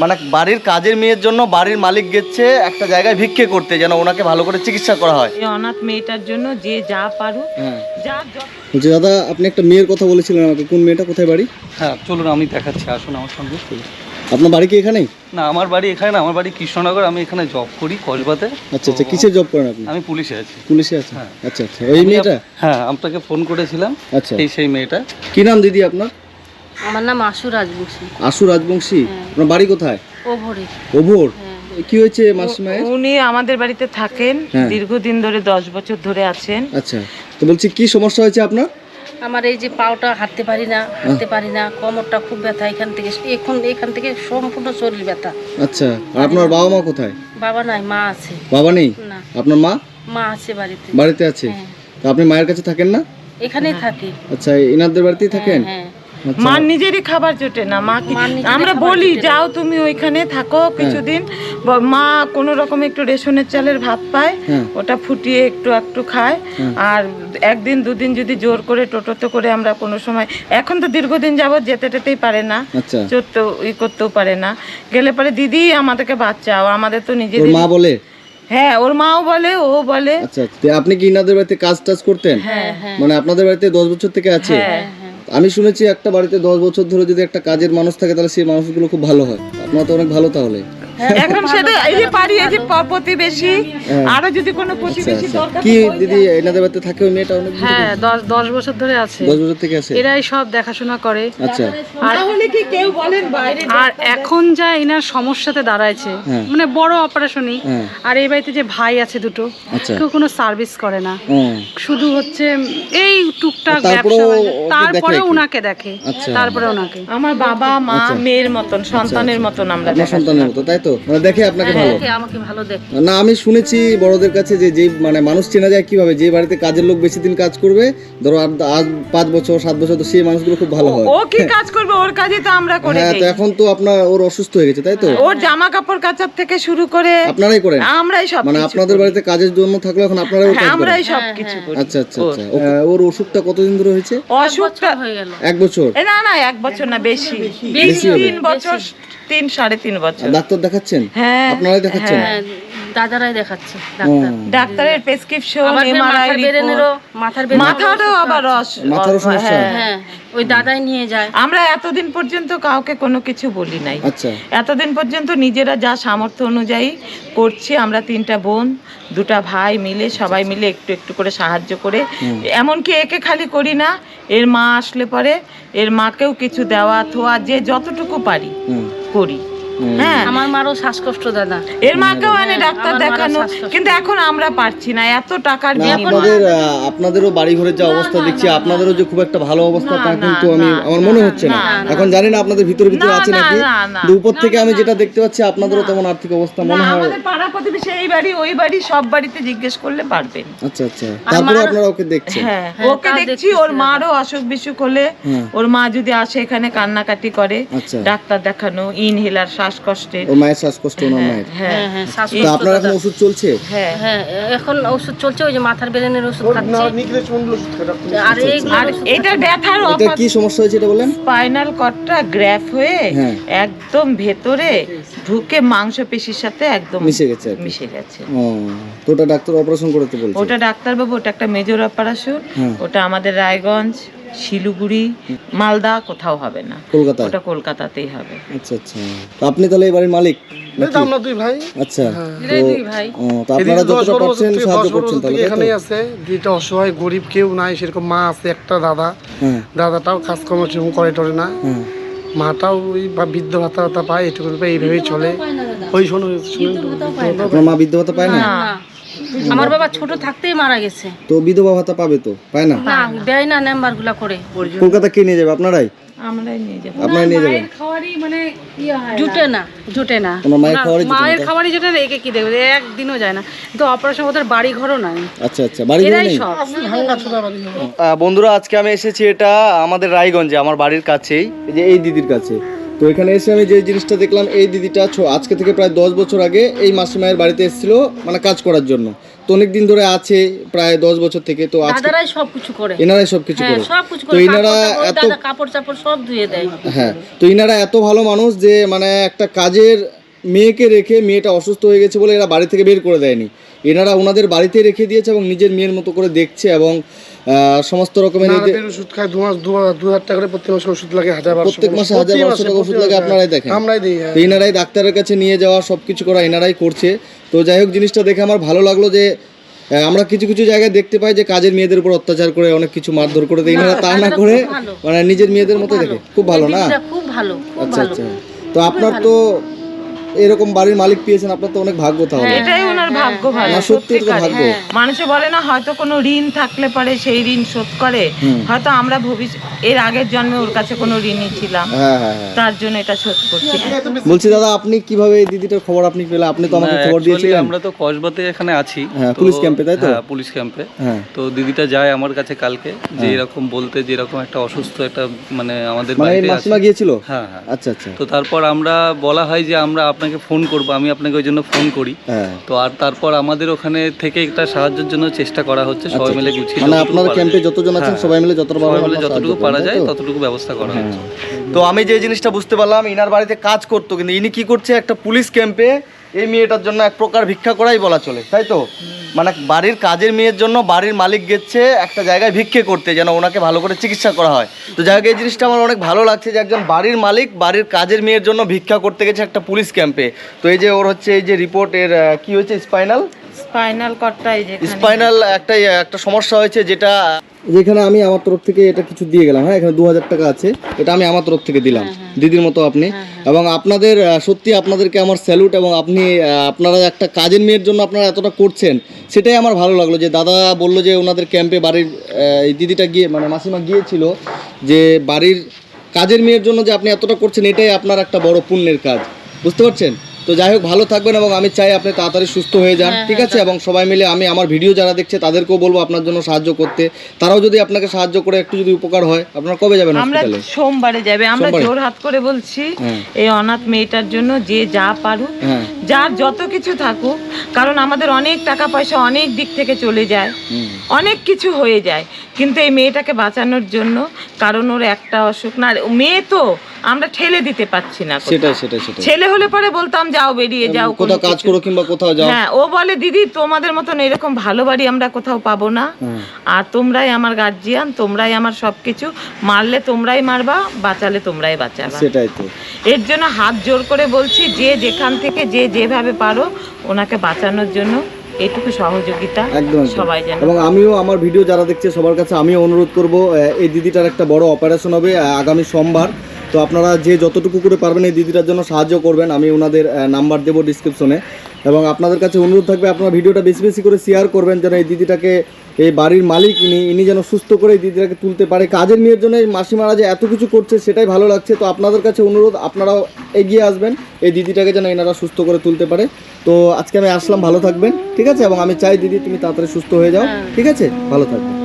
মানে বাড়ির কাজের মেয়ের জন্য বাড়ির মালিক গেছে একটা জায়গায় ভিক্ষে করতে যেন ওনাকে ভালো করে চিকিৎসা করা হয়। এই অনাথ মেয়েটার জন্য যে যা পারুক হ্যাঁ। যা যত বলছি দাদা আপনি একটা মেয়ের কথা বলেছিলেন আমাকে কোন মেয়েটা কোথায় বাড়ি? হ্যাঁ চলুন আমি দেখাচ্ছি আসুন আমার সঙ্গে আপনার বাড়ি কি এখানেই? না আমার বাড়ি এখানে না আমার বাড়ি কৃষ্ণনগর আমি এখানে জব করি কসবাতে। আচ্ছা আচ্ছা কিসের জব করেন আপনি? আমি পুলিশে আছি। পুলিশে আছি হ্যাঁ। আচ্ছা আচ্ছা ওই মেয়েটা? হ্যাঁ আপনাকে ফোন করেছিলাম আচ্ছা। এই সেই মেয়েটা। কি নাম দিদি আপনার? আমার নাম আশু রাজবংশী। আশু রাজবংশী? আপনার বাড়ি কোথায়? ও ভরে ওভর কি হয়েছে মাসিমায়ের উনি আমাদের বাড়িতে থাকেন হ্যাঁ। দীর্ঘদিন ধরে দশ বছর ধরে আছেন। আচ্ছা। তো বলছি কি সমস্যা হয়েছে আপনার? আমার এই যে পাওটা হাঁটতে পারি না হাঁটতে পারি না কোমরটা খুব ব্যথা এখান থেকে এখন এখান থেকে সম্পূর্ণ শরীর ব্যথা। আচ্ছা। আর আপনার বাবা মা কোথায়? বাবা নাই মা আছে। বাবা নেই? না। আপনার মা? মা আছে বাড়িতে। বাড়িতে আছে? হ্যাঁ। তো আপনি মায়ের কাছে থাকেন না? এখানেই থাকে। আচ্ছা এনাদের বাড়িতেই থাকেন? হ্যাঁ। আচ্ছা। মার নিজেরই খাবার জোটে না মা আমরা বলি যাও তুমি ওইখানে থাকো কিছুদিন। মা কোনো রকম একটু রেশনের চালের ভাত পায় হ্যাঁ। ওটা ফুটিয়ে একটু একটু খায়। আর একদিন দুদিন যদি জোর করে টোটোতে করে আমরা কোনো সময় এখন তো দীর্ঘদিন যাবত যেতে টেতেই পারে না আচ্ছা। চড়তেও ই করতেও পারে না। গেলে পরে দিদি আমাদেরকে বাচ্চাও আমাদের তো নিজেদের মা বলে? হ্যাঁ ওর মাও বলে ও বলে। আচ্ছা আচ্ছা। আপনি কি ইনাদের বাড়িতে কাজ টাজ করতেন? হ্যাঁ হ্যাঁ। মানে আপনাদের বাড়িতে দশ বছর থেকে আছে? হ্যাঁ। আমি শুনেছি একটা বাড়িতে দশ বছর ধরে যদি একটা কাজের মানুষ থাকে, তাহলে সেই মানুষগুলো খুব ভালো হয়। আপনার তো অনেক ভালো তাহলে। এখন সেটা এই যে পারি এই যে প্রতিবেশী হ্যাঁ। আরও যদি কোনো আচ্ছা প্রতিবেশী আচ্ছা। দরকার কি দিদি এনাদের বাড়িতে থাকে ওই মেয়েটা অনেক হ্যাঁ দশ দশ বছর ধরে আছে। দশ বছর থেকে আছে? এরাই সব দেখাশোনা করে। আচ্ছা। না হলে কি কেউ বলেন বাইরে আর এখন যা এনার সমস্যাতে দাঁড়াইছে হ্যাঁ। মানে বড় অপারেশনই হ্যাঁ। আর এই বাড়িতে যে ভাই আছে দুটো আচ্ছা। কেউ কোনো সার্ভিস করে না। শুধু হচ্ছে এই টুকটাক ব্যবসা তারপরে দেখে ওনাকে দেখে। তারপরে ওনাকে। আমার বাবা মা মেয়ের মতন সন্তানের মতন আমরা সন্তানের মতো তাই তো? মানে দেখে আপনাকে ভালো। দেখে আমাকে ভালো দেখে। না আমি শুনেছি বড়দের কাছে যে যে মানে মানুষ চেনা যায় কীভাবে যে বাড়িতে কাজের লোক বেশি দিন কাজ করবে ধরো আর আজ পাঁচ বছর সাত বছর তো সেই মানুষগুলো খুব ভালো হয়। ও কি কাজ করবে? ওর কাজই তো আমরা করে হ্যাঁ তো দিই এখন তো আপনার ওর অসুস্থ হয়ে গেছে তাই তো? ওর জামা কাপড় কাচার থেকে শুরু করে আপনারাই করেন? আমরাই সব মানে আপনাদের বাড়িতে কাজের জন্য থাকলে এখন আপনারাই ওর হ্যাঁ, কাজ করেন? আমরাই সব কিছু করি। আচ্ছা আচ্ছা আচ্ছা। ওর অসুখটা কতদিন ধরে হয়েছে? অসুখটা হয়ে গেল। এক বছর? এ না না এক বছর না বেশি। বেশি। হবে। তিন বছর তিন সাড়ে তিন বছর। আর ডাক্তার দেখাচ্ছেন? হ্যাঁ আপনারাই দেখাচ্ছেন? হ্যাঁ দাদারাই দেখাচ্ছে ডাক্তার। ডাক্তারের প্রেসক্রিপশন এমআরআই মাথার মাথার বেরেনেরও মাথারও আবার রস। মাথারও সমস্যা? হ্যাঁ ওই দাদাই নিয়ে যায়। আমরা এতদিন পর্যন্ত কাউকে কোনো কিছু বলি নাই। আচ্ছা। এতদিন পর্যন্ত নিজেরা যা সামর্থ্য অনুযায়ী করছি আমরা তিনটা বোন দুটা ভাই মিলে সবাই মিলে একটু একটু করে সাহায্য করে। এমনকি একে খালি করি না এর মা আসলে পরে এর মাকেও কিছু দেওয়া থোয়া যে যতটুকু পারি করি। হ্যাঁ। আমার মারও শ্বাসকষ্ট দাদা। এর মাকেও এনে ডাক্তার দেখানো। কিন্তু এখন আমরা পারছি না এত টাকার আপনাদের আপনাদেরও বাড়ি ঘরের যা অবস্থা দেখছি আপনাদেরও যে খুব একটা ভালো অবস্থা তা কিন্তু আমি আমার মনে হচ্ছে না। এখন জানি না আপনাদের ভিতরে ভিতরে আছে নাকি? উপর থেকে আমি যেটা দেখতে পাচ্ছি আপনাদেরও তেমন আর্থিক অবস্থা মনে হয়। আমাদের পাড়া প্রতিবেশী এই বাড়ি ওই বাড়ি সব বাড়িতে জিজ্ঞেস করলে পারবেন। আচ্ছা আচ্ছা। তারপরে আপনারা ওকে দেখছেন? হ্যাঁ ওকে দেখছি ওর মারও অসুখ বিসুখ হলে ওর মা যদি আসে এখানে কান্নাকাটি করে আচ্ছা। ডাক্তার দেখানো ইনহেলার শ্বাসকষ্টের ওর মায়ের শ্বাসকষ্ট ওনার মায়ের? হ্যাঁ হ্যাঁ হ্যাঁ তো শ্বাসকষ্ট আপনার এখন ওষুধ চলছে? হ্যাঁ। হ্যাঁ এখন ওষুধ চলছে ওই যে মাথার বেরেনের ওষুধ খাচ্ছি। আর আর এটা ব্যথার এটা কি সমস্যা হয়েছে এটা বলেন? স্পাইনাল কর্ডটা গ্র্যাফ হয়ে হ্যাঁ। একদম ভেতরে ঢুকে মাংস পেশির সাথে একদম মিশে গেছে মিশে গেছে। ও তো ওটা ডাক্তার অপারেশন করতে বলছে? ওটা ডাক্তারবাবু ওটা একটা মেজর অপারেশন হ্যাঁ। ওটা আমাদের রায়গঞ্জ শিলিগুড়ি মালদা কোথাও হবে না। কলকাতায় ওটা কলকাতাতেই হবে। আচ্ছা আচ্ছা। তো আপনি তাহলে এই বাড়ির মালিক আমরা দুই ভাই। আচ্ছা দুই ভাই। তো আপনারা দশ যতটা বছর পারছেন সাহায্য করছেন তাহলে থেকে তাই তো? এখানেই আছে। দুইটা অসহায় গরিব কেউ নাই সেরকম মা আছে একটা দাদা। হ্যাঁ। দাদাটাও কাজকর্ম সেরকম করে টরে না। হ্যাঁ। মাটাও ওই বা বৃদ্ধ ভাতা ভাতা পায় এটুকু এইভাবেই চলে। ওই শোনো শুনুন মা বিধবা ভাতা পায় না? না। আমার বাবা ছোট থাকতেই মারা গেছে। তো বিধবা ভাতা পাবে তো? পায় না? না দেয় না নাম্বারগুলা করে। কলকাতা কে নিয়ে যাবে? আপনারাই? আমরাই নিয়ে যাব। আপনারা নিয়ে যাবেন? খাওয়ারই মানে ইয়ে হয় জুটে না জুটে না। তোমার মায়ের খাওয়ারই জুটে মায়ের তাই? খাবারই জুটে না একে কি দেখবে? একদিনও যায় না। কিন্তু অপারেশন ওদের বাড়ি ঘরও নাই। আচ্ছা আচ্ছা বাড়ি ঘর নেই? বন্ধুরা আজকে আমি এসেছি এটা আমাদের রায়গঞ্জে আমার বাড়ির কাছেই। এই যে এই দিদির কাছে। তো এখানে এসে আমি যে জিনিসটা দেখলাম এই দিদিটা ছো আজকে থেকে প্রায় দশ বছর আগে এই মাসিমায়ের বাড়িতে এসেছিল মানে কাজ করার জন্য। তো অনেক দিন ধরে আছে প্রায় দশ বছর থেকে তো আজকে দাদারাই সব কিছু করে। এনারাই সব কিছু হ্যাঁ করে। তো ইনারা এনারা এত কাপড় চাপড় সব ধুয়ে দেয়। হ্যাঁ তো ইনারা এত ভালো মানুষ যে মানে একটা কাজের মেয়েকে রেখে মেয়েটা অসুস্থ হয়ে গেছে বলে এরা বাড়ি থেকে বের করে দেয়নি। এনারা ওনাদের বাড়িতে রেখে দিয়েছে এবং নিজের মেয়ের মতো করে দেখছে এবং সমস্ত রকমের ওষুধ খায় দু মাস দু হাজার টাকা করে প্রত্যেক মাসে ওষুধ লাগে হাজার প্রত্যেক মাসে হাজার বারোশো টাকা ওষুধ লাগে আপনারাই দেখেন। আমরাই দিই হ্যাঁ। তো ইনারাই ডাক্তারের কাছে নিয়ে যাওয়া সব কিছু করা এনারাই করছে। তো যাই হোক জিনিসটা দেখে আমার ভালো লাগল যে আমরা কিছু কিছু জায়গায় দেখতে পাই যে কাজের মেয়েদের উপর অত্যাচার করে অনেক কিছু মারধর করে দেয়। ইনারা তা না করে মানে নিজের মেয়েদের মতো দেখে। খুব ভালো না? খুব ভালো আচ্ছা আচ্ছা। তো আপনার তো এরকম বাড়ির মালিক পেয়েছেন আপনার তো অনেক ভাগ্য তাহলে। এটাই ওনার ভাগ্য ভালো না সত্যি তো ভাগ্য। মানুষে বলে না হয়তো কোনো ঋণ থাকলে পারে সেই ঋণ শোধ করে। হয়তো আমরা ভবিষ্যৎ এর আগের জন্মে ওর কাছে কোনো ঋণই ছিলাম। হ্যাঁ হ্যাঁ হ্যাঁ। তার জন্য এটা শোধ করছি। বলছি দাদা আপনি কীভাবে এই দিদিটার খবর আপনি পেলেন আপনি তো আমাকে খবর দিয়েছিলেন। আমরা তো কসবাতে এখানে আছি। হ্যাঁ, পুলিশ ক্যাম্পে, তাই তো? হ্যাঁ পুলিশ ক্যাম্পে। হ্যাঁ। তো দিদিটা যায় আমার কাছে কালকে যে এরকম বলতে যে এরকম একটা অসুস্থ একটা মানে আমাদের মানে বাড়িতে মাসিমা গিয়েছিল? হ্যাঁ হ্যাঁ। আচ্ছা আচ্ছা। তো তারপর আমরা বলা হয় যে আমরা আপনাকে ফোন করব আমি আপনাকে ওই জন্য ফোন করি। হ্যাঁ। তো আর তারপর আমাদের ওখানে থেকে একটা সাহায্যের জন্য চেষ্টা করা হচ্ছে সবাই মিলে গুছিয়ে মানে আপনার ক্যাম্পে যতজন আছেন হ্যাঁ, সবাই মিলে যতটা সবাই মিলে যতটুকু পারা যায় ততটুকু ব্যবস্থা করা হচ্ছে। তো আমি যে জিনিসটা বুঝতে পারলাম ইনার বাড়িতে কাজ করতো কিন্তু ইনি কি করছে একটা পুলিশ ক্যাম্পে এই মেয়েটার জন্য এক প্রকার ভিক্ষা করাই বলা চলে তাই তো? মানে বাড়ির কাজের মেয়ের জন্য বাড়ির মালিক গেছে একটা জায়গায় ভিক্ষে করতে যেন ওনাকে ভালো করে চিকিৎসা করা হয়। তো যাই হোক এই জিনিসটা আমার অনেক ভালো লাগছে যে একজন বাড়ির মালিক বাড়ির কাজের মেয়ের জন্য ভিক্ষা করতে গেছে একটা পুলিশ ক্যাম্পে। তো এই যে ওর হচ্ছে এই যে রিপোর্ট এর কি হয়েছে? স্পাইনাল স্পাইনাল কর্ডটাই যে স্পাইনাল একটা একটা সমস্যা হয়েছে যেটা যেখানে আমি আমার তরফ থেকে এটা কিছু দিয়ে গেলাম হ্যাঁ এখানে দু হাজার টাকা আছে এটা আমি আমার তরফ থেকে দিলাম দিদির মতো আপনি। এবং আপনাদের সত্যি আপনাদেরকে আমার স্যালুট এবং আপনি আপনারা একটা কাজের মেয়ের জন্য আপনারা এতটা করছেন সেটাই আমার ভালো লাগল যে দাদা বলল যে ওনাদের ক্যাম্পে বাড়ির এই দিদিটা গিয়ে মানে মাসিমা গিয়েছিল যে বাড়ির কাজের মেয়ের জন্য যে আপনি এতটা করছেন এটাই আপনার একটা বড় পুণ্যের কাজ বুঝতে পারছেন? তো যাই হোক ভালো থাকবেন এবং আমি চাই আপনি তাড়াতাড়ি সুস্থ হয়ে যান ঠিক আছে? এবং সবাই মিলে আমি আমার ভিডিও যারা দেখছে তাদেরকেও বলব আপনার জন্য সাহায্য করতে। তারাও যদি আপনাকে সাহায্য করে একটু যদি উপকার হয় আপনারা কবে যাবেন আমরা সোমবারে যাবে। আমরা জোর হাত করে বলছি হ্যাঁ। এই অনাথ মেয়েটার জন্য যে যা পারুক হ্যাঁ। যার যত কিছু থাকুক কারণ আমাদের অনেক টাকা পয়সা অনেক দিক থেকে চলে যায় অনেক কিছু হয়ে যায়। কিন্তু এই মেয়েটাকে বাঁচানোর জন্য কারণ ওর একটা অসুখ না আর মেয়ে তো আমরা ঠেলে দিতে পারছি না। সেটাই সেটাই সেটাই। ছেলে হলে পরে বলতাম যাও বেরিয়ে যাও কোথাও কাজ করো কিংবা কোথাও যাও। হ্যাঁ ও বলে দিদি তোমাদের মতন এরকম ভালো বাড়ি আমরা কোথাও পাবো না। আর তোমরাই আমার গার্জিয়ান তোমরাই আমার সবকিছু। মারলে তোমরাই মারবা বাঁচালে তোমরাই বাঁচাবা। সেটাই তো। এর জন্য হাত জোর করে বলছি যে যেখান থেকে যে যেভাবে পারো ওনাকে বাঁচানোর জন্য এটুকু সহযোগিতা একদম। সবাই এবং আমিও আমার ভিডিও যারা দেখছে সবার কাছে আমিও অনুরোধ করব এই দিদিটার একটা বড় অপারেশন হবে আগামী সোমবার। তো আপনারা যে যতটুকু করে পারবেন এই দিদিটার জন্য সাহায্য করবেন আমি ওনাদের নাম্বার দেবো ডিসক্রিপশনে এবং আপনাদের কাছে অনুরোধ থাকবে আপনারা ভিডিওটা বেশি বেশি করে শেয়ার করবেন যেন এই দিদিটাকে এই বাড়ির মালিক ইনি ইনি যেন সুস্থ করে এই দিদিটাকে তুলতে পারে। কাজের মেয়ের জন্য এই মাসিমারা যে এত কিছু করছে সেটাই ভালো লাগছে। তো আপনাদের কাছে অনুরোধ আপনারাও এগিয়ে আসবেন এই দিদিটাকে যেন এনারা সুস্থ করে তুলতে পারে। তো আজকে আমি আসলাম ভালো থাকবেন ঠিক আছে? এবং আমি চাই দিদি তুমি তাড়াতাড়ি সুস্থ হয়ে যাও ঠিক আছে? ভালো থাকবেন।